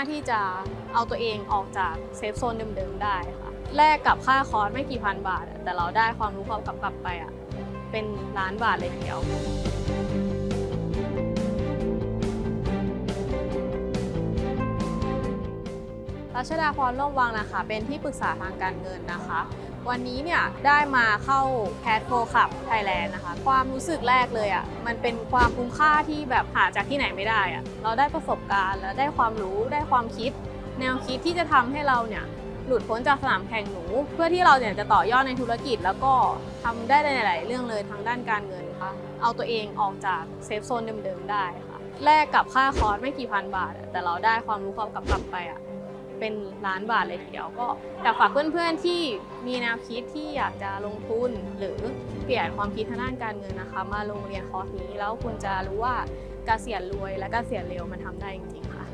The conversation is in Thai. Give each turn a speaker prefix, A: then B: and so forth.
A: ารถที่จะเอาตัวเองออกจากเซฟโซนเดิมๆได้ค่ะแลกกับค่าคอร์สไม่กี่พันบาท แต่เราได้ความรู้ความกลับกลับไปอะเป็นล้านบาทเลยทีเดียว รัชดาพรร่มวังนะคะ เป็นที่ปรึกษาทางการเงินนะคะ วันนี้เนี่ยได้มาเข้าแพทโฟคับไทยแลนด์นะคะ ความรู้สึกแรกเลยอะ่ะมันเป็นความคุ้มค่าที่แบบหาจากที่ไหนไม่ได้อะ่ะเราได้ประสบการณ์แล้วได้ความรู้ได้ความคิด แนวคิดที่จะทำให้เราเนี่ยหลุดพ้นจากสนามแข่งหนู เพื่อที่เราเนี่ยจะต่อยอดในธุรกิจแล้วก็ทำได้ในหลายๆเรื่องเลยทางด้านการเงินค่ะเอาตัวเองออกจากเซฟโซนเดิมๆได้ค่ะแลกกับค่าคอร์สไม่กี่พันบาท แต่เราได้ความรู้ความกลับกลับไปอะ เป็นล้านบาทเลยทีเดียวก็อยากฝากเพื่อนๆที่มีแนวคิดที่อยากจะลงทุนหรือเปลี่ยนความคิดทางด้านการเงินนะคะ มาลงเรียนคอร์สนี้แล้วคุณจะรู้ว่ากเกษียณรวยและเกษียณเร็วมันทำได้จริงๆค่ะ